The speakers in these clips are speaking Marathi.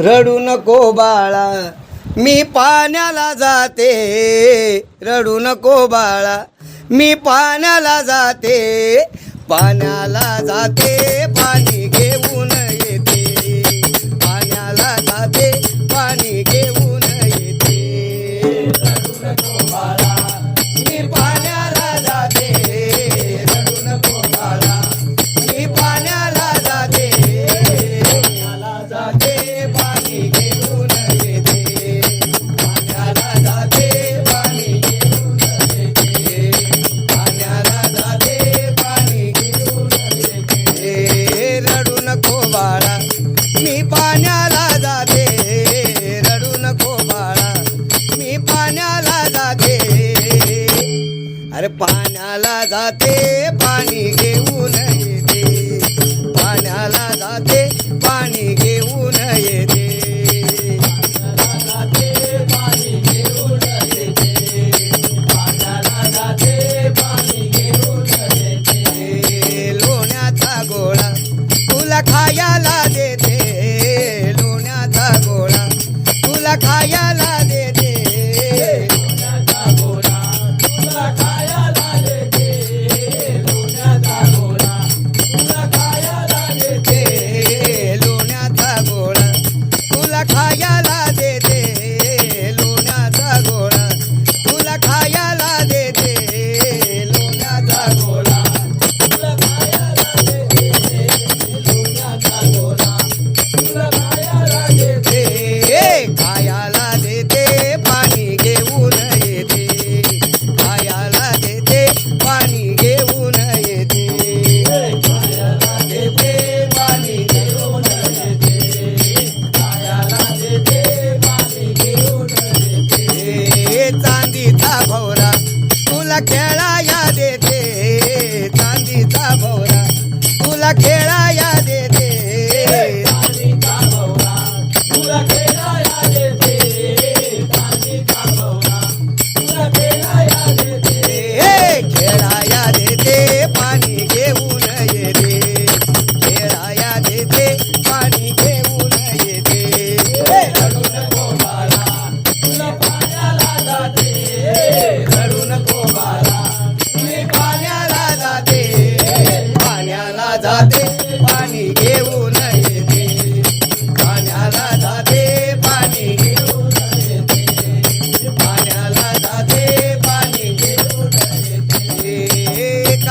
रडू नको बाळा मी पाण्याला जाते. रडू नको बाळा मी पाण्याला जाते. पाण्याला जाते पाणी घेऊन नळाला जाते पाणी calla तुला खेळाया देते. चांदीचा भोरा तुला खेळाया देते.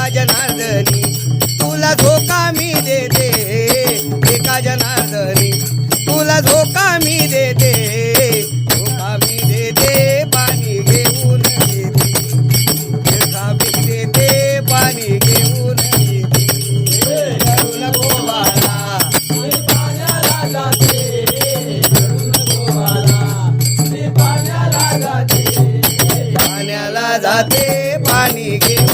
एका जनार्दनी तुला धोका मी देते एका जनार्दनी तुला धोका मी देते धोका मी देते पाणी घेऊन येते. धोका मी देते पाणी घेऊन जाते पाणी घेऊन